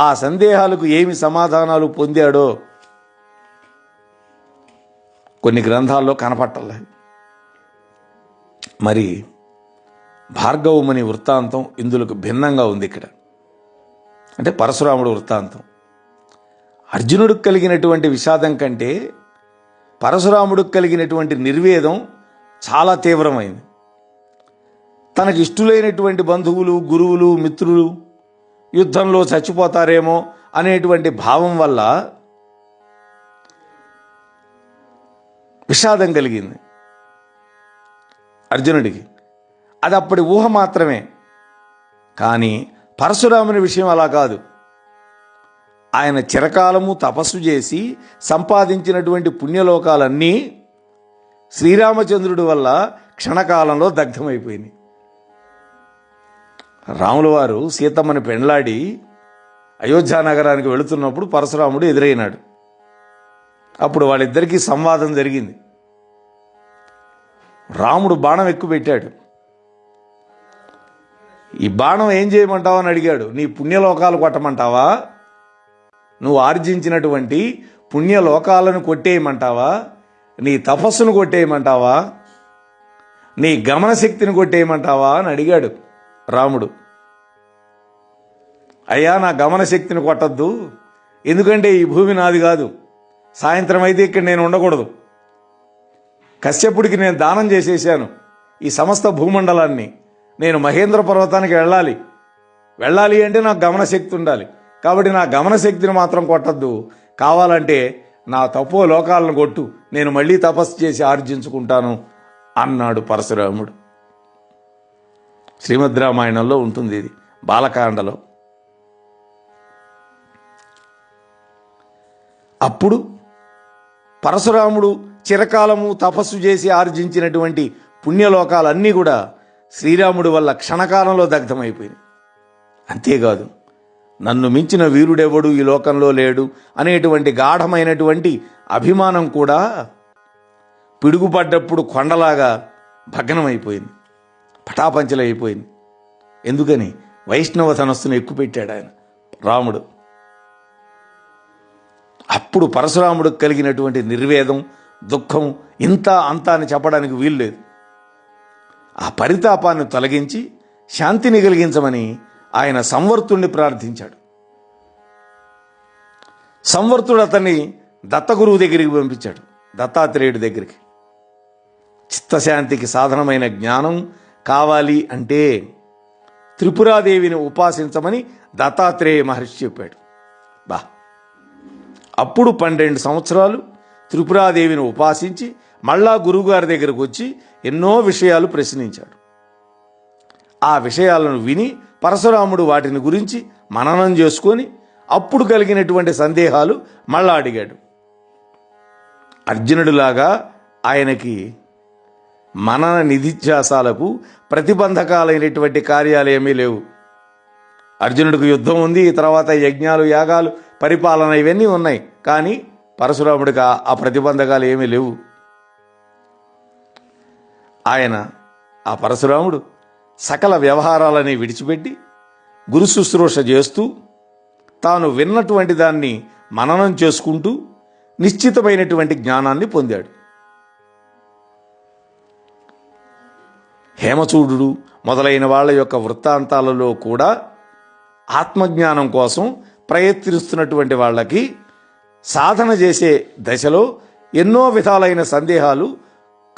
ఆ సందేహాలకు ఏమి సమాధానాలు పొందాడో కొన్ని గ్రంథాల్లో కనపట్టలే. మరి భార్గవముని వృత్తాంతం ఇందులకు భిన్నంగా ఉంది ఇక్కడ. అంటే పరశురాముడు వృత్తాంతం. అర్జునుడికి కలిగినటువంటి విషాదం కంటే పరశురాముడికి కలిగినటువంటి నిర్వేదం చాలా తీవ్రమైంది. తనకి ఇష్టులైనటువంటి బంధువులు గురువులు మిత్రులు యుద్ధంలో చచ్చిపోతారేమో అనేటువంటి భావం వల్ల విషాదం కలిగింది అర్జునుడికి. అది అప్పటి ఊహ మాత్రమే. కానీ పరశురాముని విషయం అలా కాదు. ఆయన చిరకాలము తపస్సు చేసి సంపాదించినటువంటి పుణ్యలోకాలన్నీ శ్రీరామచంద్రుడి వల్ల క్షణకాలంలో దగ్ధమైపోయినాయి. రాముల వారు సీతమ్మని పెండ్లాడి అయోధ్య నగరానికి వెళుతున్నప్పుడు పరశురాముడు ఎదురైనాడు. అప్పుడు వాళ్ళిద్దరికీ సంవాదం జరిగింది. రాముడు బాణం ఎక్కువ పెట్టాడు. ఈ బాణం ఏం చేయమంటావా అని అడిగాడు. నీ పుణ్యలోకాలు కొట్టమంటావా? నువ్వు ఆర్జించినటువంటి పుణ్యలోకాలను కొట్టేయమంటావా? నీ తపస్సును కొట్టేయమంటావా? నీ గమనశక్తిని కొట్టేయమంటావా అని అడిగాడు రాముడు. అయ్యా నా గమనశక్తిని కొట్టద్దు. ఎందుకంటే ఈ భూమి నాది కాదు. సాయంత్రం అయితే ఇక్కడ నేను ఉండకూడదు. కశ్యపుడికి నేను దానం చేసేసాను. ఈ సమస్త భూమండలాన్ని నేను మహేంద్ర పర్వతానికి వెళ్ళాలి. వెళ్ళాలి అంటే నాకు గమనశక్తి ఉండాలి. కాబట్టి నా గమనశక్తిని మాత్రం కొట్టద్దు. కావాలంటే నా తపో లోకాలను కొట్టు. నేను మళ్ళీ తపస్సు చేసి ఆర్జించుకుంటాను అన్నాడు పరశురాముడు. శ్రీమద్ రామాయణంలో ఉంటుంది ఇది. బాలకాండలో. అప్పుడు పరశురాముడు చిరకాలము తపస్సు చేసి ఆర్జించినటువంటి పుణ్యలోకాలన్నీ కూడా శ్రీరాముడి వల్ల క్షణకాలంలో దగ్ధమైపోయినాయి. అంతేకాదు నన్ను మించిన వీరుడెవడు ఈ లోకంలో లేడు అనేటువంటి గాఢమైనటువంటి అభిమానం కూడా పిడుగుపడ్డప్పుడు కొండలాగా భగ్నమైపోయింది పటాపంచలైపోయింది. ఎందుకని? వైష్ణవ ధనస్సును ఎక్కుపెట్టాడు ఆయన రాముడు. అప్పుడు పరశురాముడికి కలిగినటువంటి నిర్వేదం దుఃఖం ఇంత అంత అని చెప్పడానికి వీల్లేదు ఆ పరితాపాన్ని తొలగించి శాంతిని కలిగించమని ఆయన సంవర్తుణ్ణి ప్రార్థించాడు. సంవర్తుడు అతన్ని దత్తగురువు దగ్గరికి పంపించాడు దత్తాత్రేయుడి దగ్గరికి. చిత్తశాంతికి సాధనమైన జ్ఞానం కావాలి అంటే త్రిపురాదేవిని ఉపాసించమని దత్తాత్రేయ మహర్షి చెప్పాడు. బా అప్పుడు పన్నెండు సంవత్సరాలు త్రిపురాదేవిని ఉపాసించి మళ్ళా గురువుగారి దగ్గరకు వచ్చి ఎన్నో విషయాలు ప్రశ్నించాడు. ఆ విషయాలను విని పరశురాముడు వాటిని గురించి మననం చేసుకొని అప్పుడు కలిగినటువంటి సందేహాలు మళ్ళా అడిగాడు. అర్జునుడిలాగా ఆయనకి మనన నిధిధ్యాసాలకు ప్రతిబంధకాలైనటువంటి కార్యాలు ఏమీ లేవు. అర్జునుడికి యుద్ధం ఉంది తర్వాత యజ్ఞాలు యాగాలు పరిపాలన ఇవన్నీ ఉన్నాయి. కానీ పరశురాముడికి ఆ- ప్రతిబంధకాలు ఏమీ లేవు. ఆయన ఆ పరశురాముడు సకల వ్యవహారాలని విడిచిపెట్టి గురు శుశ్రూష చేస్తూ తాను విన్నటువంటి దాన్ని మననం చేసుకుంటూ నిశ్చితమైనటువంటి జ్ఞానాన్ని పొందాడు. హేమచూడు మొదలైన వాళ్ళ యొక్క వృత్తాంతాలలో కూడా ఆత్మజ్ఞానం కోసం ప్రయత్నిస్తున్నటువంటి వాళ్ళకి సాధన చేసే దశలో ఎన్నో విధాలైన సందేహాలు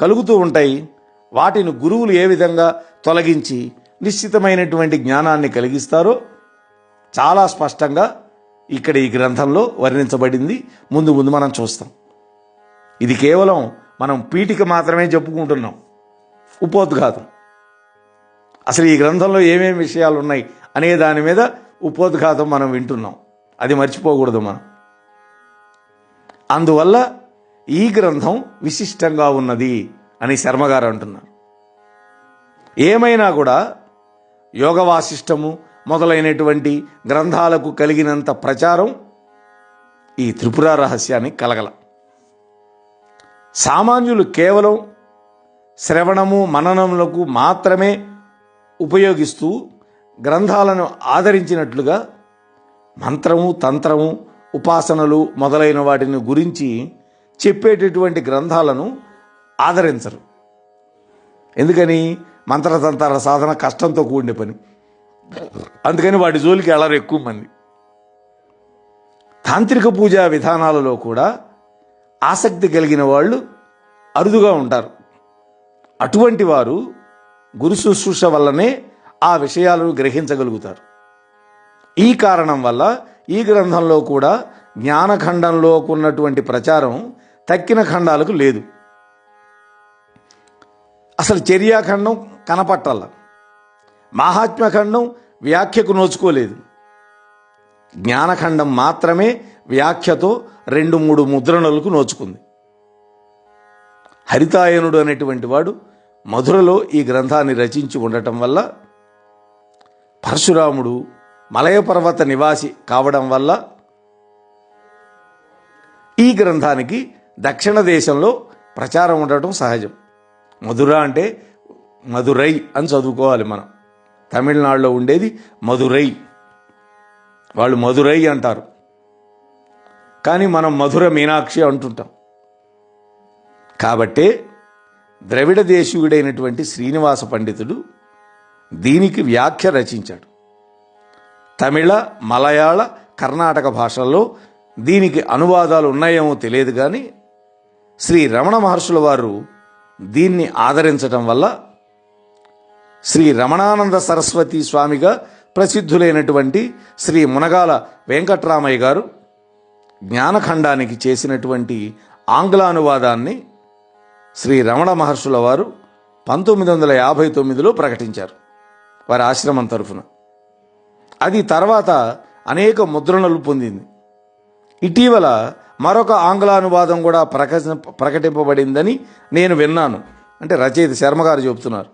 కలుగుతూ ఉంటాయి. వాటిని గురువులు ఏ విధంగా తొలగించి నిశ్చితమైనటువంటి జ్ఞానాన్ని కలిగిస్తారో చాలా స్పష్టంగా ఇక్కడ ఈ గ్రంథంలో వర్ణించబడింది. ముందు ముందు మనం చూస్తాం. ఇది కేవలం మనం పీఠిక మాత్రమే చెప్పుకుంటున్నాం. ఉపోద్ఘాతం. అసలు ఈ గ్రంథంలో ఏమేమి విషయాలు ఉన్నాయి అనే దాని మీద ఉపోద్ఘాతం మనం వింటున్నాం. అది మర్చిపోకూడదు మనం. అందువల్ల ఈ గ్రంథం విశిష్టంగా ఉన్నది అని శర్మగారు అంటున్నారు. ఏమైనా కూడా యోగ వాసిష్టము మొదలైనటువంటి గ్రంథాలకు కలిగినంత ప్రచారం ఈ త్రిపుర రహస్యానికి కలగల. సామాన్యులు కేవలం శ్రవణము మననములకు మాత్రమే ఉపయోగిస్తూ గ్రంథాలను ఆదరించినట్లుగా మంత్రము తంత్రము ఉపాసనలు మొదలైన వాటిని గురించి చెప్పేటటువంటి గ్రంథాలను ఆదరించరు. ఎందుకని? మంత్రతంత్రాల సాధన కష్టంతో కూడిన పని. అందుకని వాటి జోలికి వెళ్ళరు ఎక్కువ మంది. తాంత్రిక పూజా విధానాలలో కూడా ఆసక్తి కలిగిన వాళ్ళు అరుదుగా ఉంటారు. అటువంటి వారు గురు శుశ్రూష వల్లనే ఆ విషయాలను గ్రహించగలుగుతారు. ఈ కారణం వల్ల ఈ గ్రంథంలో కూడా జ్ఞానఖండంలో ఉన్నటువంటి ప్రచారం తక్కిన ఖండాలకు లేదు. అసలు చర్యాఖండం కనపట్టాల మహాత్మ్యఖండం వ్యాఖ్యకు నోచుకోలేదు. జ్ఞానఖండం మాత్రమే వ్యాఖ్యతో రెండు మూడు ముద్రణలకు నోచుకుంది. హరితాయనుడు అనేటువంటి వాడు మధురలో ఈ గ్రంథాన్ని రచించి ఉండటం వల్ల పరశురాముడు మలయ పర్వత నివాసి కావడం వల్ల ఈ గ్రంథానికి దక్షిణ దేశంలో ప్రచారం ఉండటం సహజం. మధుర అంటే మధురై అని చదువుకోవాలి మనం. తమిళనాడులో ఉండేది మధురై. వాళ్ళు మధురై అంటారు. కానీ మనం మధుర మీనాక్షి అంటుంటాం. కాబట్టే ద్రవిడ దేశీయుడైనటువంటి శ్రీనివాస పండితుడు దీనికి వ్యాఖ్య రచించాడు. తమిళ మలయాళ కర్ణాటక భాషల్లో దీనికి అనువాదాలు ఉన్నాయేమో తెలియదు కానీ శ్రీ రమణ మహర్షుల వారు దీన్ని ఆదరించటం వల్ల శ్రీ రమణానంద సరస్వతి స్వామిగా ప్రసిద్ధులైనటువంటి శ్రీ మునగాల వెంకట్రామయ్య గారు జ్ఞానఖండానికి చేసినటువంటి ఆంగ్లానువాదాన్ని శ్రీ రమణ మహర్షుల వారు పంతొమ్మిది వందల యాభై తొమ్మిదిలో ప్రకటించారు. వారి ఆశ్రమం తరఫున. అది తర్వాత అనేక ముద్రణలు పొందింది. ఇటీవల మరొక ఆంగ్లానువాదం కూడా ప్రకటి ప్రకటింపబడిందని నేను విన్నాను. అంటే రచయిత శర్మ గారు చెబుతున్నారు.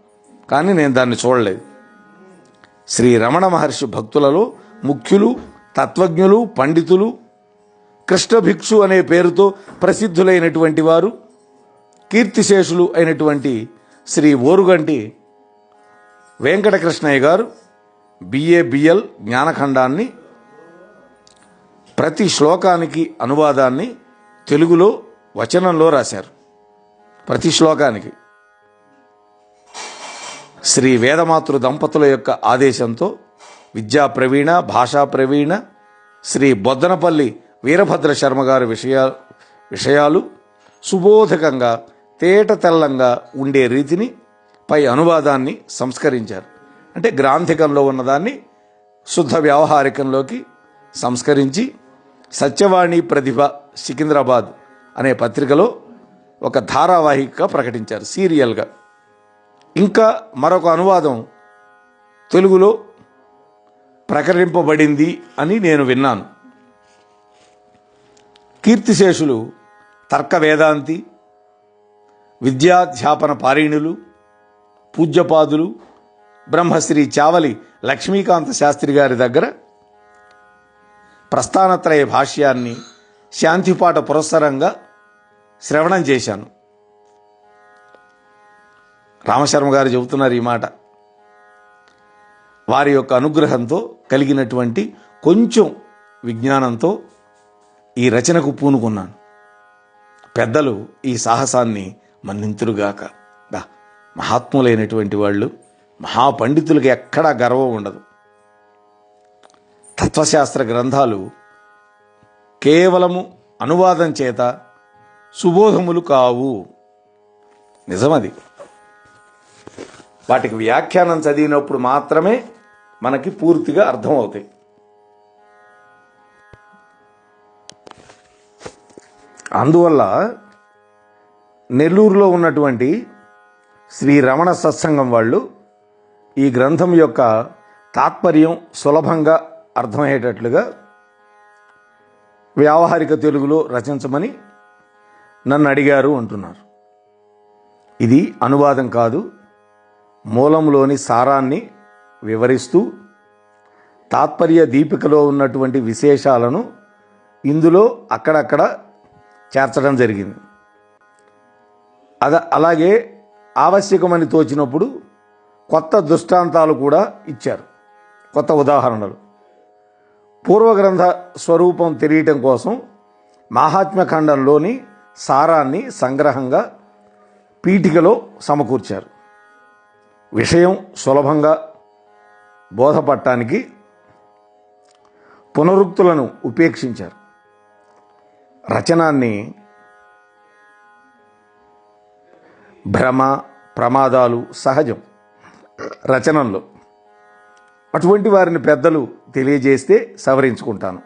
కానీ నేను దాన్ని చూడలేదు. శ్రీ రమణ మహర్షి భక్తులలో ముఖ్యులు తత్వజ్ఞులు పండితులు కృష్ణ భిక్షు అనే పేరుతో ప్రసిద్ధులైనటువంటి వారు కీర్తిశేషులు అయినటువంటి శ్రీ ఓరుగంటి వెంకటకృష్ణయ్య గారు బిఏబిఎల్ జ్ఞానఖండాన్ని ప్రతి శ్లోకానికి అనువాదాన్ని తెలుగులో వచనంలో రాశారు. ప్రతి శ్లోకానికి. శ్రీ వేదమాతృ దంపతుల యొక్క ఆదేశంతో విద్యా ప్రవీణ భాషా ప్రవీణ శ్రీ బొద్దనపల్లి వీరభద్ర శర్మ గారి విషయా విషయాలు సుబోధకంగా తేట తెల్లంగా ఉండే రీతిని పై అనువాదాన్ని సంస్కరించారు. అంటే గ్రాంథికంలో ఉన్నదాన్ని శుద్ధ వ్యవహారికంలోకి సంస్కరించి సత్యవాణి ప్రతిభ సికింద్రాబాద్ అనే పత్రికలో ఒక ధారావాహికగా ప్రకటించారు సీరియల్గా. ఇంకా మరొక అనువాదం తెలుగులో ప్రకటింపబడింది అని నేను విన్నాను. కీర్తిశేషులు తర్క వేదాంతి విద్యాధ్యాపన పారీణులు పూజ్యపాదులు బ్రహ్మశ్రీ చావలి లక్ష్మీకాంత శాస్త్రి గారి దగ్గర ప్రస్థానత్రయ భాష్యాన్ని శాంతిపాట పురస్సరంగా శ్రవణం చేశాను. రామశర్మ గారు చెబుతున్నారు ఈ మాట. వారి యొక్క అనుగ్రహంతో కలిగినటువంటి కొంచెం విజ్ఞానంతో ఈ రచనకు పూనుకున్నాను. పెద్దలు ఈ సాహసాన్ని మన్నింతురుగాక. దా. మహాత్ములైనటువంటి వాళ్ళు మహాపండితులకి ఎక్కడా గర్వం ఉండదు. తత్వశాస్త్ర గ్రంథాలు కేవలము అనువాదం చేత సుబోధములు కావు. నిజమది. వాటికి వ్యాఖ్యానం చదివినప్పుడు మాత్రమే మనకి పూర్తిగా అర్థమవుతాయి. అందువల్ల నెల్లూరులో ఉన్నటువంటి శ్రీ రమణ సత్సంగం వాళ్ళు ఈ గ్రంథం యొక్క తాత్పర్యం సులభంగా అర్థమయ్యేటట్లుగా వ్యావహారిక తెలుగులో రచించమని నన్ను అడిగారు అంటున్నారు. ఇది అనువాదం కాదు మూలంలోని సారాన్ని వివరిస్తూ తాత్పర్య దీపికలో ఉన్నటువంటి విశేషాలను ఇందులో అక్కడక్కడ చేర్చడం జరిగింది. అద అలాగే ఆవశ్యకమని తోచినప్పుడు కొత్త దృష్టాంతాలు కూడా ఇచ్చారు. కొత్త ఉదాహరణలు. పూర్వగ్రంథ స్వరూపం తెలియటం కోసం మాహాత్మ్య ఖండంలోని సారాన్ని సంగ్రహంగా పీఠికలో సమకూర్చారు. విషయం సులభంగా బోధపడటానికి పునరుక్తులను ఉపేక్షించారు. రచనాన్ని భ్రమ ప్రమాదాలు సహజం. రచనల్లో అటువంటి వారిని పెద్దలు తెలియజేస్తే సవరించుకుంటాను.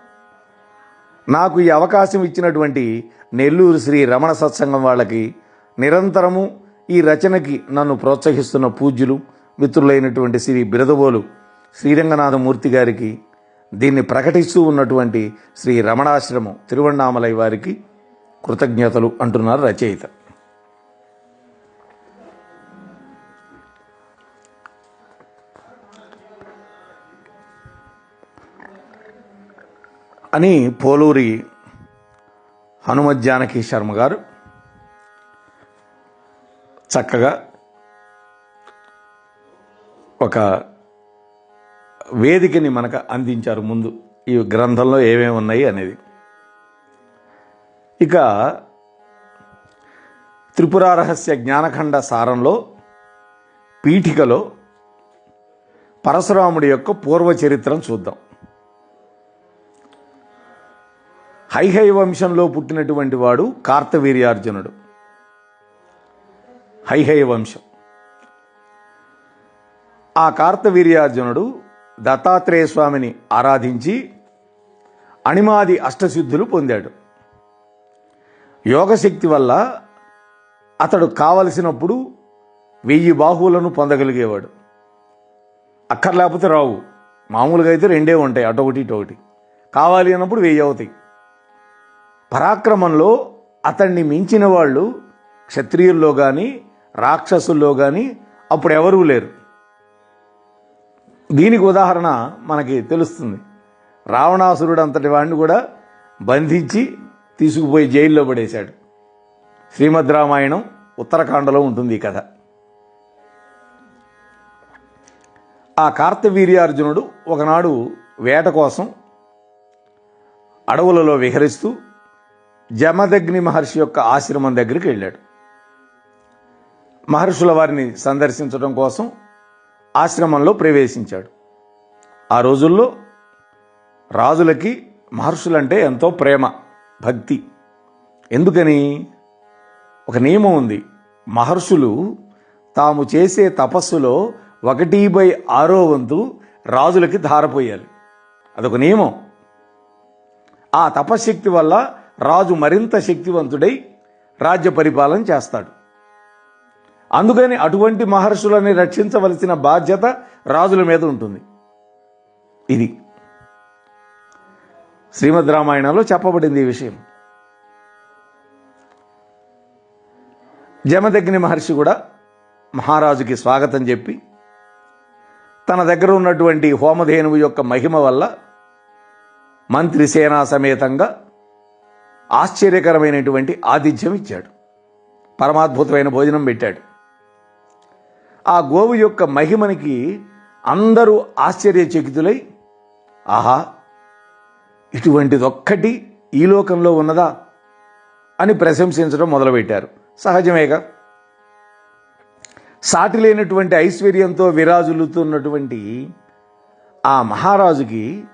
నాకు ఈ అవకాశం ఇచ్చినటువంటి నెల్లూరు శ్రీ రమణ సత్సంగం వాళ్ళకి నిరంతరము ఈ రచనకి నన్ను ప్రోత్సహిస్తున్న పూజ్యులు మిత్రులైనటువంటి శ్రీ బిరదబోలు శ్రీరంగనాథమూర్తి గారికి దీన్ని ప్రకటిస్తూ ఉన్నటువంటి శ్రీ రమణాశ్రమం తిరువణామలై వారికి కృతజ్ఞతలు అంటున్నారు రచయిత. అని పోలూరి హనుమత్ జానకి శర్మ గారు చక్కగా ఒక వేదికని మనకు అందించారు ముందు. ఈ గ్రంథంలో ఏమేమి ఉన్నాయి అనేది. ఇక త్రిపుర రహస్య జ్ఞానఖండ సారంలో పీఠికలో పరశురాముడి యొక్క పూర్వ చరిత్రను చూద్దాం. హైహై వంశంలో పుట్టినటువంటి వాడు కార్తవీర్యార్జునుడు. హైహై వంశం. ఆ కార్తవీర్యార్జునుడు దత్తాత్రేయ స్వామిని ఆరాధించి అణిమాది అష్టసిద్ధులు పొందాడు. యోగశక్తి వల్ల అతడు కావలసినప్పుడు వెయ్యి బాహువులను పొందగలిగేవాడు. అక్కర్లేకపోతే రావు. మామూలుగా అయితే రెండే ఉంటాయి అటొకటి ఇటొకటి. కావాలి అన్నప్పుడు వెయ్యి అవుతాయి. పరాక్రమంలో అతన్ని మించిన వాళ్ళు క్షత్రియుల్లో కానీ రాక్షసుల్లో కానీ అప్పుడు ఎవరూ లేరు. దీనికి ఉదాహరణ మనకి తెలుస్తుంది. రావణాసురుడు అంతటి వాడిని కూడా బంధించి తీసుకుపోయి జైల్లో పడేశాడు. శ్రీమద్ రామాయణం ఉత్తరాఖండలో ఉంటుంది ఈ కథ. ఆ కార్తవీర్యార్జునుడు ఒకనాడు వేట కోసం అడవులలో విహరిస్తూ జమదగ్ని మహర్షి యొక్క ఆశ్రమం దగ్గరికి వెళ్ళాడు. మహర్షుల వారిని సందర్శించడం కోసం ఆశ్రమంలో ప్రవేశించాడు. ఆ రోజుల్లో రాజులకి మహర్షులంటే ఎంతో ప్రేమ భక్తి. ఎందుకని? ఒక నియమం ఉంది. మహర్షులు తాము చేసే తపస్సులో ఒకటి బై ఆరో వంతు రాజులకి ధారపోయాలి. అదొక నియమం. ఆ తపశ్శక్తి వల్ల రాజు మరింత శక్తివంతుడై రాజ్య పరిపాలన చేస్తాడు. అందుకని అటువంటి మహర్షులని రక్షించవలసిన బాధ్యత రాజుల మీద ఉంటుంది. ఇది శ్రీమద్ రామాయణంలో చెప్పబడింది ఈ విషయం. జమదగ్ని మహర్షి కూడా మహారాజుకి స్వాగతం చెప్పి తన దగ్గర ఉన్నటువంటి హోమధేనువు యొక్క మహిమ వల్ల మంత్రి సేనా సమేతంగా ఆశ్చర్యకరమైనటువంటి ఆతిథ్యం ఇచ్చాడు. పరమాద్భుతమైన భోజనం పెట్టాడు. ఆ గోవు యొక్క మహిమనికి అందరూ ఆశ్చర్యచకితులై ఆహా ఇటువంటిదొక్కటి ఈ లోకంలో ఉన్నదా? అని ప్రశంసించడం మొదలుపెట్టారు. సహజమేగా. సాటి లేనటువంటి ఐశ్వర్యంతో విరాజులుతున్నటువంటి ఆ మహారాజుకి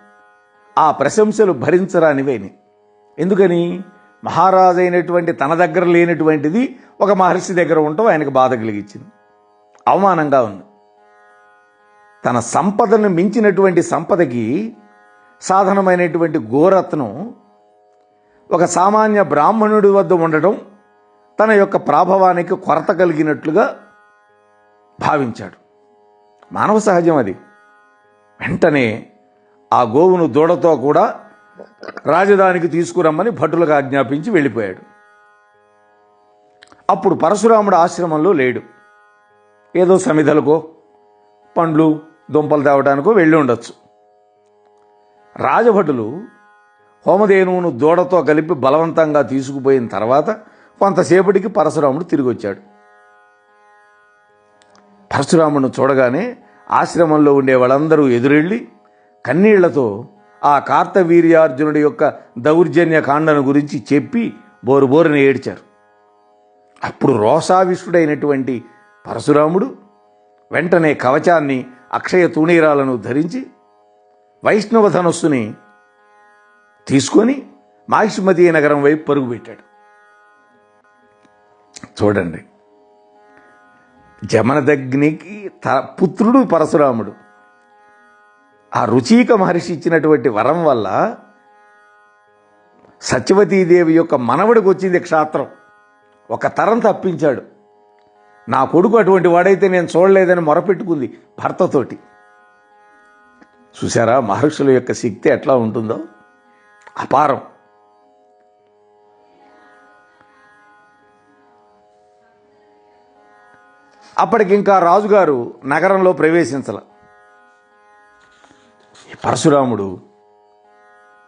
ఆ ప్రశంసలు భరించరానివేని ఎందుకని? మహారాజు అయినటువంటి తన దగ్గర లేనటువంటిది ఒక మహర్షి దగ్గర ఉండటం ఆయనకు బాధ కలిగించింది. అవమానంగా ఉంది. తన సంపదను మించినటువంటి సంపదకి సాధనమైనటువంటి గోరత్నం ఒక సామాన్య బ్రాహ్మణుడి వద్ద ఉండటం తన యొక్క ప్రాభవానికి కొరత కలిగినట్లుగా భావించాడు. మానవ సహజం అది. వెంటనే ఆ గోవును దూడతో కూడా రాజధానికి తీసుకురమ్మని భటులకు ఆజ్ఞాపించి వెళ్ళిపోయాడు. అప్పుడు పరశురాముడు ఆశ్రమంలో లేడు. ఏదో సమిధలకో పండ్లు దుంపలు తేవడానికో వెళ్ళి ఉండొచ్చు. రాజభటులు హోమధేనువును దూడతో కలిపి బలవంతంగా తీసుకుపోయిన తర్వాత కొంతసేపటికి పరశురాముడు తిరిగి వచ్చాడు పరశురాముడిని చూడగానే ఆశ్రమంలో ఉండే వాళ్ళందరూ ఎదురెళ్ళి కన్నీళ్ళతో ఆ కార్తవీర్యార్జునుడి యొక్క దౌర్జన్య కాండను గురించి చెప్పి బోరు బోరుని ఏడ్చారు. అప్పుడు రోసావిష్ణుడైనటువంటి పరశురాముడు వెంటనే కవచాన్ని అక్షయ తూణీరాలను ధరించి వైష్ణవ ధనస్సుని తీసుకొని మాహిష్మతి నగరం వైపు పరుగుపెట్టాడు చూడండి. జమనదగ్నికి త పుత్రుడు పరశురాముడు. ఆ రుచీక మహర్షి ఇచ్చినటువంటి వరం వల్ల సత్యవతీదేవి యొక్క మనవడికి వచ్చింది క్షాత్రం. ఒక తరం తప్పించాడు. నా కొడుకు అటువంటి వాడైతే నేను చూడలేదని మొరపెట్టుకుంది భర్తతోటి. చూసారా మహర్షుల యొక్క శక్తి ఎట్లా ఉంటుందో? అపారం. అప్పటికి ఇంకా రాజుగారు నగరంలో ప్రవేశించలే. పరశురాముడు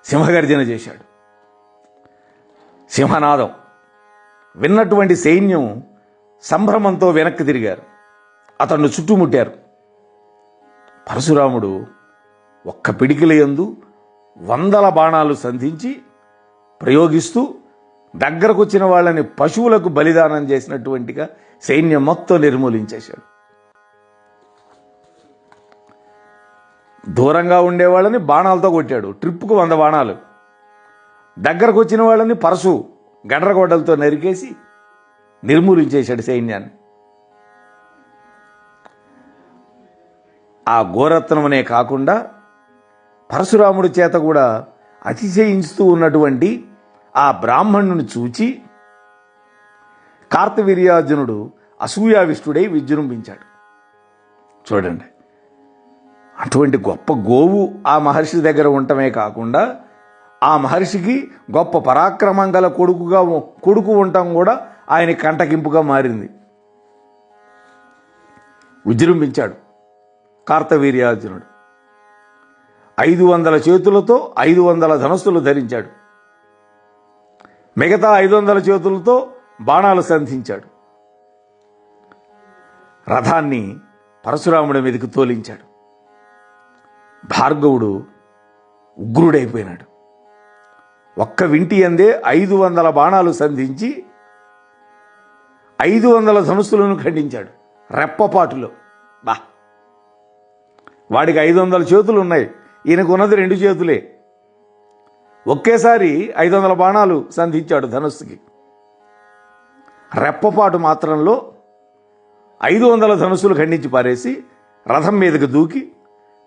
సింహగర్జన చేశాడు. సింహనాదం. విన్నటువంటి సైన్యం సంభ్రమంతో వెనక్కి తిరిగారు. అతన్ని చుట్టుముట్టారు. పరశురాముడు ఒక్క పిడికిల యందు వందల బాణాలు సంధించి ప్రయోగిస్తూ దగ్గరకు వచ్చిన వాళ్ళని పశువులకు బలిదానం చేసినటువంటిగా సైన్యం మొత్తం నిర్మూలించేశాడు. దూరంగా ఉండేవాళ్ళని బాణాలతో కొట్టాడు. ట్రిప్పుకు వంద బాణాలు. దగ్గరకు వచ్చిన వాళ్ళని పరశు గడ్రగొడ్డలతో నరికేసి నిర్మూలించేశాడు సైన్యాన్ని. ఆ గోరత్నమనే కాకుండా పరశురాముడి చేత కూడా అతిశయించుతూ ఉన్నటువంటి ఆ బ్రాహ్మణుని చూచి కార్తవీర్యార్జునుడు అసూయావిష్టుడై విజృంభించాడు. చూడండి. అటువంటి గొప్ప గోవు ఆ మహర్షి దగ్గర ఉండటమే కాకుండా ఆ మహర్షికి గొప్ప పరాక్రమం గల కొడుకుగా కొడుకు ఉండటం కూడా ఆయన కంటకింపుగా మారింది. విజృంభించాడు కార్తవీర్యార్జునుడు. ఐదు వందల చేతులతో ఐదు వందల ధనస్సులు ధరించాడు. మిగతా ఐదు వందల చేతులతో బాణాలు సంధించాడు. రథాన్ని పరశురాముడి మీదకి తోలించాడు. భార్గవుడు ఉగ్రుడైపోయినాడు. ఒక్క వింటి అందే ఐదు వందల బాణాలు సంధించి ఐదు వందల ధనుస్సులను ఖండించాడు రెప్పపాటులో. బా. వాడికి ఐదు వందల చేతులు ఉన్నాయి ఈయనకు ఉన్నది రెండు చేతులే. ఒకేసారి ఐదు వందల బాణాలు సంధించాడు ధనుస్సుకి. రెప్పపాటు మాత్రంలో ఐదు వందల ధనుస్సులు ఖండించి పారేసి రథం మీదకి దూకి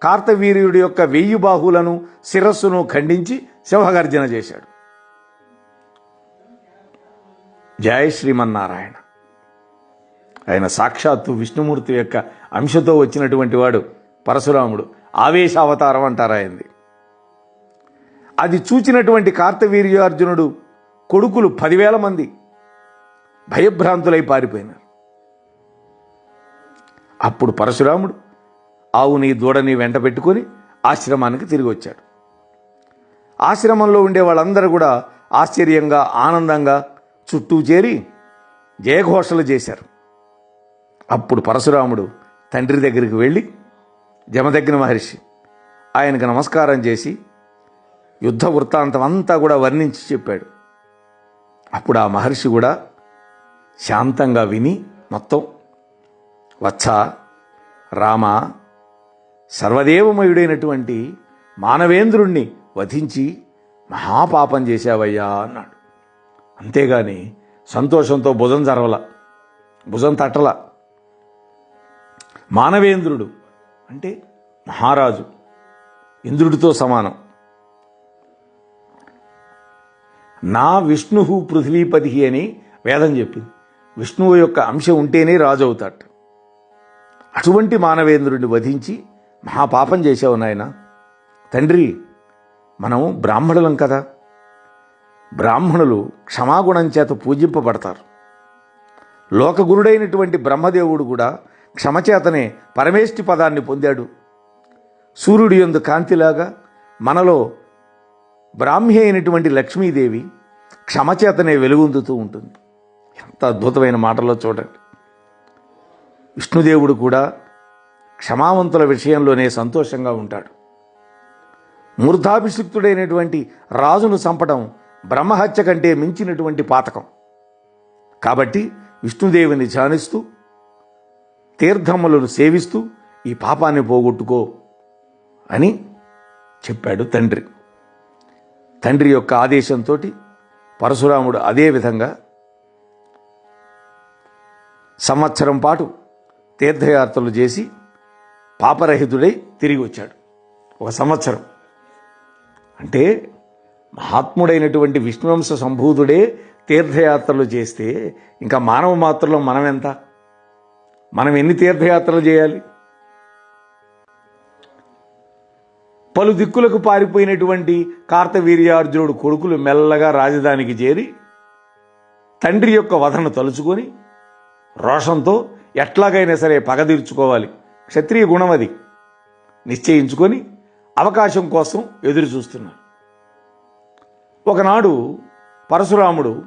కార్తవీర్యుడి యొక్క వెయ్యి బాహులను శిరస్సును ఖండించి శివగర్జన చేశాడు. జయ శ్రీమన్నారాయణ. ఆయన సాక్షాత్తు విష్ణుమూర్తి యొక్క అంశతో వచ్చినటువంటి వాడు పరశురాముడు. ఆవేశ అవతారం అంటారు ఆయనది. అది చూచినటువంటి కార్తవీర్యార్జునుడు కొడుకులు పదివేల మంది భయభ్రాంతులై పారిపోయినారు. అప్పుడు పరశురాముడు ఆవుని దూడని వెంట పెట్టుకుని ఆశ్రమానికి తిరిగి వచ్చాడు. ఆశ్రమంలో ఉండే వాళ్ళందరూ కూడా ఆశ్చర్యంగా ఆనందంగా చుట్టూ చేరి జయఘోషలు చేశారు. అప్పుడు పరశురాముడు తండ్రి దగ్గరికి వెళ్ళి జమదగ్ని మహర్షి ఆయనకు నమస్కారం చేసి యుద్ధ వృత్తాంతం అంతా కూడా వర్ణించి చెప్పాడు. అప్పుడు ఆ మహర్షి కూడా శాంతంగా విని మొత్తం వత్స రామ సర్వదేవమయుడైనటువంటి మానవేంద్రుణ్ణి వధించి మహాపాపం చేశావయ్యా అన్నాడు. అంతేగాని సంతోషంతో భుజం జరవల భుజం తట్టల. మానవేంద్రుడు అంటే మహారాజు ఇంద్రుడితో సమానం. నా విష్ణు పృథ్వీపతి అని వేదం చెప్పింది విష్ణువు యొక్క అంశం ఉంటేనే రాజు అవుతాడు అటువంటి మానవేంద్రుడిని వధించి మహాపాపం చేసావు నాయన. తండ్రి మనం బ్రాహ్మణులం కదా. బ్రాహ్మణులు క్షమాగుణం చేత పూజింపబడతారు. లోకగురుడైనటువంటి బ్రహ్మదేవుడు కూడా క్షమచేతనే పరమేష్టి పదాన్ని పొందాడు. సూర్యుడి యందు కాంతిలాగా మనలో బ్రాహ్మి అయినటువంటి లక్ష్మీదేవి క్షమచేతనే వెలుగొందుతూ ఉంటుంది. ఎంత అద్భుతమైన మాటలో చూడండి. విష్ణుదేవుడు కూడా క్షమావంతుల విషయంలోనే సంతోషంగా ఉంటాడు. మూర్ధాభిషిక్తుడైనటువంటి రాజును చంపడం బ్రహ్మహత్య కంటే మించినటువంటి పాతకం. కాబట్టి విష్ణుదేవుని ధ్యానిస్తూ తీర్థములను సేవిస్తూ ఈ పాపాన్ని పోగొట్టుకో అని చెప్పాడు తండ్రి. తండ్రి యొక్క ఆదేశంతో పరశురాముడు అదే విధంగా సంవత్సరం పాటు తీర్థయాత్రలు చేసి పాపరహితుడై తిరిగి వచ్చాడు. ఒక సంవత్సరం. అంటే మహాత్ముడైనటువంటి విష్ణువంశ సంభూతుడే తీర్థయాత్రలు చేస్తే ఇంకా మానవ మాత్రలో మనం ఎంత? మనం ఎన్ని తీర్థయాత్రలు చేయాలి? పలు దిక్కులకు పారిపోయినటువంటి కార్తవీర్యార్జునుడు కొడుకులు మెల్లగా రాజధానికి చేరి తండ్రి యొక్క వధను తలుచుకొని రోషంతో ఎట్లాగైనా సరే పగ తీర్చుకోవాలి. క్షత్రియ గుణం అది. నిశ్చయించుకొని అవకాశం కోసం ఎదురు చూస్తున్నారు ఒకనాడు పరశురాముడు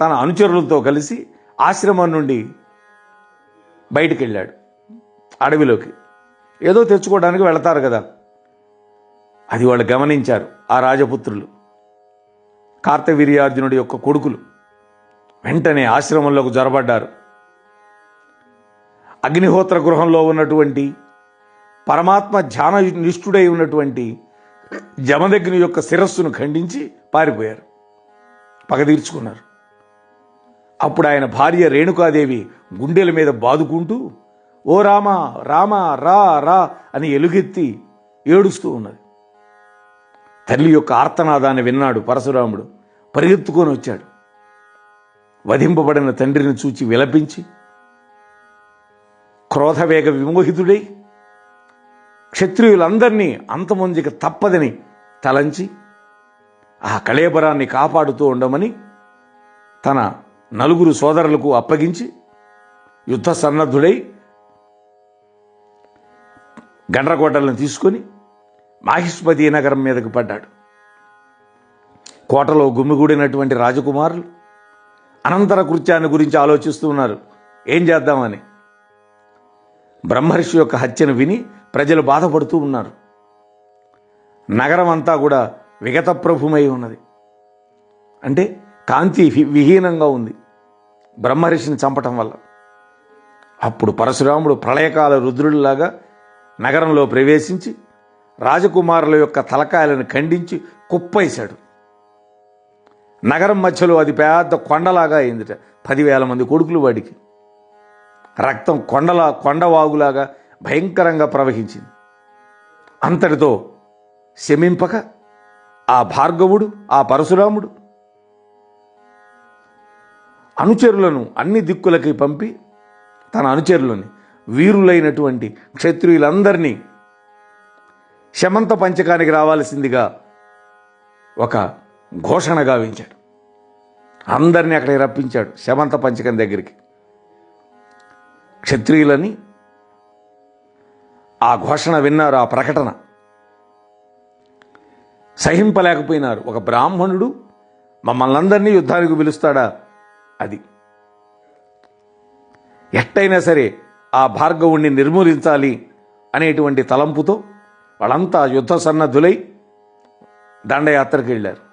తన అనుచరులతో కలిసి ఆశ్రమం నుండి బయటికి వెళ్ళాడు అడవిలోకి. ఏదో తెచ్చుకోవడానికి వెళతారు కదా. అది వాళ్ళు గమనించారు ఆ రాజపుత్రులు. కార్తవీర్యార్జునుడి యొక్క కొడుకులు వెంటనే ఆశ్రమంలోకి జొరబడ్డారు అగ్నిహోత్ర గృహంలో ఉన్నటువంటి పరమాత్మ ధ్యాన నిష్ఠుడై ఉన్నటువంటి జమదగ్ని యొక్క శిరస్సును ఖండించి పారిపోయారు. పగ తీర్చుకున్నారు. అప్పుడు ఆయన భార్య రేణుకాదేవి గుండెల మీద బాదుకుంటూ ఓ రామ రామ రా రా అని ఎలుగెత్తి ఏడుస్తూ ఉన్నది. తల్లి యొక్క ఆర్తనాదాన్ని విన్నాడు పరశురాముడు. పరిగెత్తుకొని వచ్చాడు. వధింపబడిన తండ్రిని చూచి విలపించి క్రోధవేగ విమోహితుడై క్షత్రియులందరినీ అంతమొందిక తప్పదని తలంచి ఆ కళేబరాన్ని కాపాడుతూ ఉండమని తన నలుగురు సోదరులకు అప్పగించి యుద్ధ సన్నద్ధుడై గండ్రకోటలను తీసుకొని మాహిష్పతి నగరం మీదకు పడ్డాడు. కోటలో గుమ్మిగూడినటువంటి రాజకుమారులు అనంతర కృత్యాన్ని గురించి ఆలోచిస్తూ ఉన్నారు. ఏం చేద్దామని? బ్రహ్మర్షి యొక్క హత్యను విని ప్రజలు బాధపడుతూ ఉన్నారు. నగరం అంతా కూడా విగతప్రభుమై ఉన్నది. అంటే కాంతి విహీనంగా ఉంది బ్రహ్మర్షిని చంపటం వల్ల. అప్పుడు పరశురాముడు ప్రళయకాల రుద్రుడిలాగా నగరంలో ప్రవేశించి రాజకుమారుల యొక్క తలకాయలను ఖండించి కుప్పేశాడు. నగరం మధ్యలో అది పెద్ద కొండలాగా అయిందిట. పదివేల మంది కొడుకులు వాడికి. రక్తం కొండలా కొండవాగులాగా భయంకరంగా ప్రవహించింది. అంతటితో శమింపక ఆ భార్గవుడు ఆ పరశురాముడు అనుచరులను అన్ని దిక్కులకి పంపి తన అనుచరులని వీరులైనటువంటి క్షత్రియులందరినీ శమంత పంచకానికి రావాల్సిందిగా ఒక ఘోషణ గావించాడు అందరినీ అక్కడికి రప్పించాడు శమంత పంచకం దగ్గరికి. క్షత్రియులని ఆ ఘోషణ విన్నారు ఆ ప్రకటన. సహింపలేకపోయినారు. ఒక బ్రాహ్మణుడు మమ్మల్ని అందరినీ యుద్ధానికి పిలుస్తాడా? అది. ఎట్టయినా సరే ఆ భార్గవుణ్ణి నిర్మూలించాలి అనేటువంటి తలంపుతో వాళ్ళంతా యుద్ధ సన్నద్ధులై దండయాత్రకు వెళ్ళారు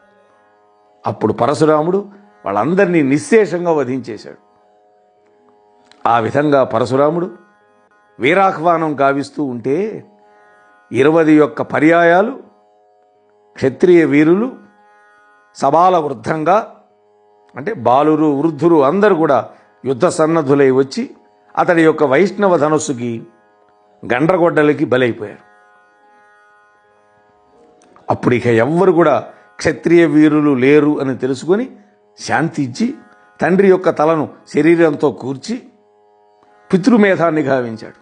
అప్పుడు పరశురాముడు వాళ్ళందరినీ నిశ్శేషంగా వధించేశాడు. ఆ విధంగా పరశురాముడు వీరాహ్వానం గావిస్తూ ఉంటే ఇరవై యొక్క పర్యాయాలు క్షత్రియ వీరులు సబాల వృద్ధంగా అంటే బాలురు వృద్ధులు అందరూ కూడా యుద్ధ సన్నద్ధులై వచ్చి అతడి యొక్క వైష్ణవ ధనస్సుకి గండ్రగొడ్డలకి బలైపోయారు. అప్పుడు ఇక ఎవ్వరు కూడా క్షత్రియ వీరులు లేరు అని తెలుసుకొని శాంతి ఇచ్చి తండ్రి యొక్క తలను శరీరంతో కూర్చి పితృమేధాన్ని గావించాడు.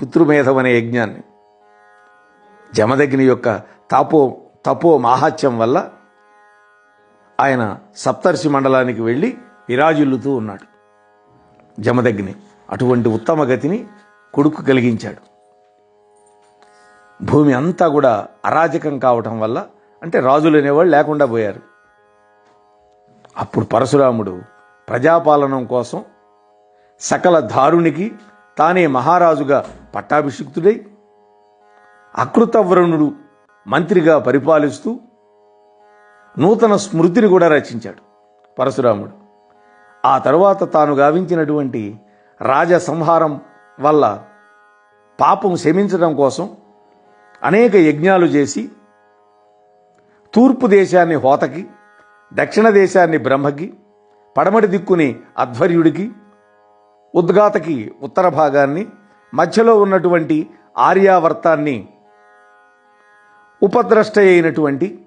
పితృమేధం అనే యజ్ఞాన్ని. జమదగ్ని యొక్క తాపో తపో మాహాత్యం వల్ల ఆయన సప్తర్షి మండలానికి వెళ్ళి విరాజిల్లుతూ ఉన్నాడు. జమదగ్ని అటువంటి ఉత్తమ గతిని కొడుకు కలిగించాడు. భూమి అంతా కూడా అరాజకం కావటం వల్ల అంటే రాజులు అనేవాళ్ళు లేకుండా పోయారు. అప్పుడు పరశురాముడు ప్రజాపాలనం కోసం సకల దారునికి తానే మహారాజుగా పట్టాభిషిక్తుడై అకృతవ్రణుడు మంత్రిగా పరిపాలిస్తూ నూతన స్మృతిని కూడా రచించాడు పరశురాముడు. ఆ తరువాత తాను గావించినటువంటి రాజ సంహారం వల్ల పాపం శమించడం కోసం అనేక యజ్ఞాలు చేసి తూర్పు దేశాన్ని హోతకి దక్షిణ దేశాన్ని బ్రహ్మకి పడమటి దిక్కుని అధ్వర్యుడికి ఉద్గాతకి ఉత్తర భాగాన్ని మధ్యలో ఉన్నటువంటి ఆర్యావర్తాన్ని ఉపద్రష్ట అయినటువంటి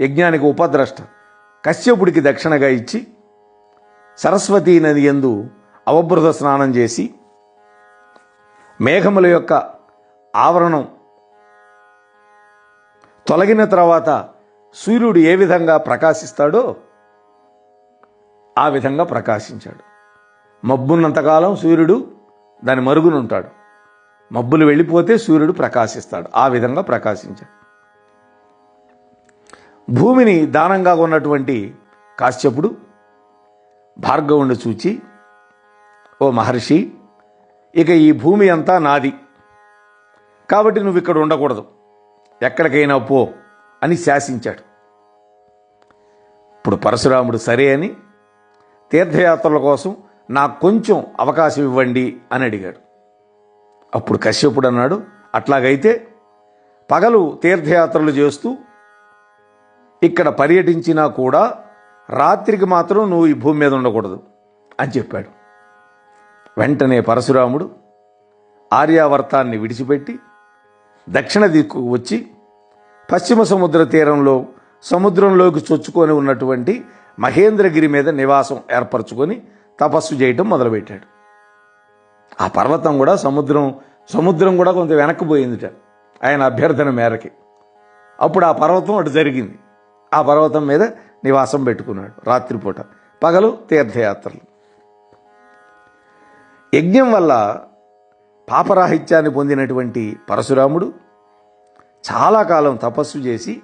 యజ్ఞానికి ఉపద్రష్ట కశ్యపుడికి దక్షిణగా ఇచ్చి సరస్వతీ నది ఎందు అవబృత స్నానం చేసి మేఘముల యొక్క ఆవరణం తొలగిన తర్వాత సూర్యుడు ఏ విధంగా ప్రకాశిస్తాడో ఆ విధంగా ప్రకాశించాడు. మబ్బున్నంతకాలం సూర్యుడు దాని మరుగునుంటాడు మబ్బులు వెళ్ళిపోతే సూర్యుడు ప్రకాశిస్తాడు. ఆ విధంగా ప్రకాశించాడు. భూమిని దానంగా ఉన్నటువంటి కాశ్యపుడు భార్గవుణ్ణి చూచి ఓ మహర్షి ఇక ఈ భూమి అంతా నాది. కాబట్టి నువ్వు ఇక్కడ ఉండకూడదు. ఎక్కడికైనా పో అని శాసించాడు. ఇప్పుడు పరశురాముడు సరే అని తీర్థయాత్రల కోసం నాకు కొంచెం అవకాశం ఇవ్వండి అని అడిగాడు. అప్పుడు కశ్యపుడు అన్నాడు అట్లాగైతే పగలు తీర్థయాత్రలు చేస్తూ ఇక్కడ పర్యటించినా కూడా రాత్రికి మాత్రం నువ్వు ఈ భూమి మీద ఉండకూడదు అని చెప్పాడు. వెంటనే పరశురాముడు ఆర్యావర్తాన్ని విడిచిపెట్టి దక్షిణ దిక్కు వచ్చి పశ్చిమ సముద్ర తీరంలో సముద్రంలోకి చొచ్చుకొని ఉన్నటువంటి మహేంద్రగిరి మీద నివాసం ఏర్పరచుకొని తపస్సు చేయటం మొదలుపెట్టాడు. ఆ పర్వతం కూడా సముద్రం సముద్రం కూడా కొంత వెనక్కిపోయిందిట ఆయన అభ్యర్థన మేరకి. అప్పుడు ఆ పర్వతం అటు జరిగింది. ఆ పర్వతం మీద నివాసం పెట్టుకున్నాడు రాత్రిపూట. పగలు తీర్థయాత్రలు. యజ్ఞం వల్ల పాపరాహిత్యాన్ని పొందినటువంటి పరశురాముడు చాలా కాలం తపస్సు చేసి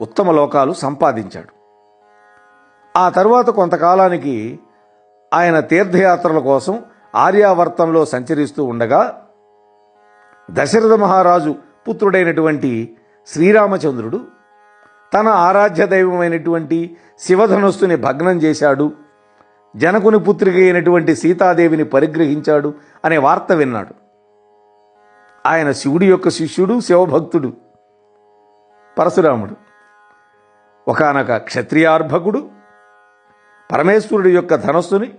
ఉత్తమ లోకాలు సంపాదించాడు. ఆ తర్వాత కొంతకాలానికి ఆయన తీర్థయాత్రల కోసం ఆర్యావర్తంలో సంచరిస్తూ ఉండగా దశరథ మహారాజు పుత్రుడైనటువంటి శ్రీరామచంద్రుడు తన ఆరాధ్య దైవమైనటువంటి శివధనుస్సుని భగ్నం చేశాడు. జనకుని పుత్రిక అయినటువంటి సీతాదేవిని పరిగ్రహించాడు అనే వార్త విన్నాడు. ఆయన శివుడి యొక్క శిష్యుడు శివభక్తుడు పరశురాముడు ఒకనొక క్షత్రియార్భకుడు పరమేశ్వరుడి యొక్క ధనస్సుని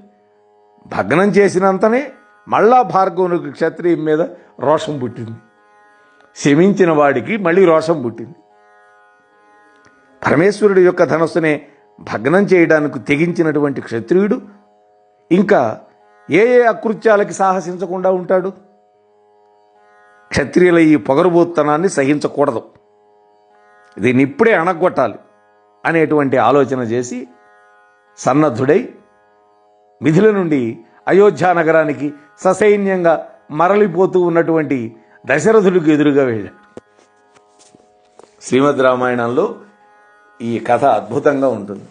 భగ్నం చేసినంతనే మళ్ళా భార్గవునికి క్షత్రియం మీద రోషం పుట్టింది. శమించిన వాడికి మళ్ళీ రోషం పుట్టింది. పరమేశ్వరుడి యొక్క ధనస్సునే భగ్నం చేయడానికి తెగించినటువంటి క్షత్రియుడు ఇంకా ఏ ఏ అకృత్యాలకి సాహసించకుండా ఉంటాడు? క్షత్రియుల ఈ పొగరుబోత్తనాన్ని సహించకూడదు. దీన్ని ఇప్పుడే అణగొట్టాలి అనేటువంటి ఆలోచన చేసి సన్నద్ధుడై మిథిల నుండి అయోధ్య నగరానికి ససైన్యంగా మరలిపోతూ ఉన్నటువంటి దశరథుడికి ఎదురుగా వెళ్ళాడు. శ్రీమద్ రామాయణంలో ఈ కథ అద్భుతంగా ఉంటుంది.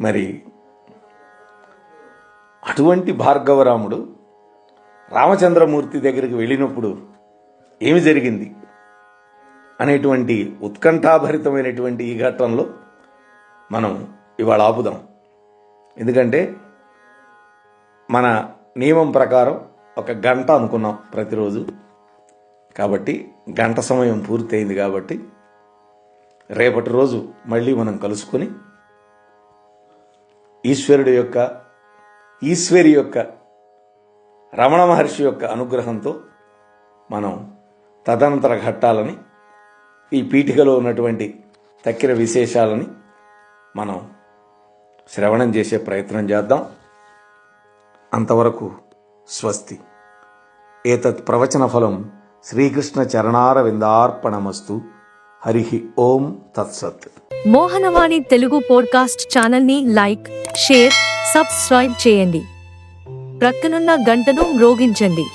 మరి అటువంటి భార్గవరాముడు రామచంద్రమూర్తి దగ్గరికి వెళ్ళినప్పుడు ఏమి జరిగింది? అనేటువంటి ఉత్కంఠాభరితమైనటువంటి ఈ ఘట్టంలో మనం ఇవాళ ఆపుదాం. ఎందుకంటే మన నియమం ప్రకారం ఒక గంట అనుకున్నాం ప్రతిరోజు. కాబట్టి గంట సమయం పూర్తయింది కాబట్టి రేపటి రోజు మళ్ళీ మనం కలుసుకొని ఈశ్వరుడి యొక్క ఈశ్వరి యొక్క రమణ మహర్షి యొక్క అనుగ్రహంతో మనం తదనంతర ఘట్టాలని ఈ పీఠికలో ఉన్నటువంటి తక్కిన విశేషాలని మనం శ్రవణం చేసే ప్రయత్నం చేద్దాం. అంతవరకు స్వస్తి. ఏతత్ ప్రవచన ఫలం శ్రీకృష్ణ చరణార విందార్పణమస్తు హరి ఓం తత్సత్. మోహనవాణి తెలుగు పోడ్కాస్ట్ ఛానల్ని లైక్ షేర్ సబ్స్క్రైబ్ చేయండి. ప్రక్కనున్న గంటను మ్రోగించండి.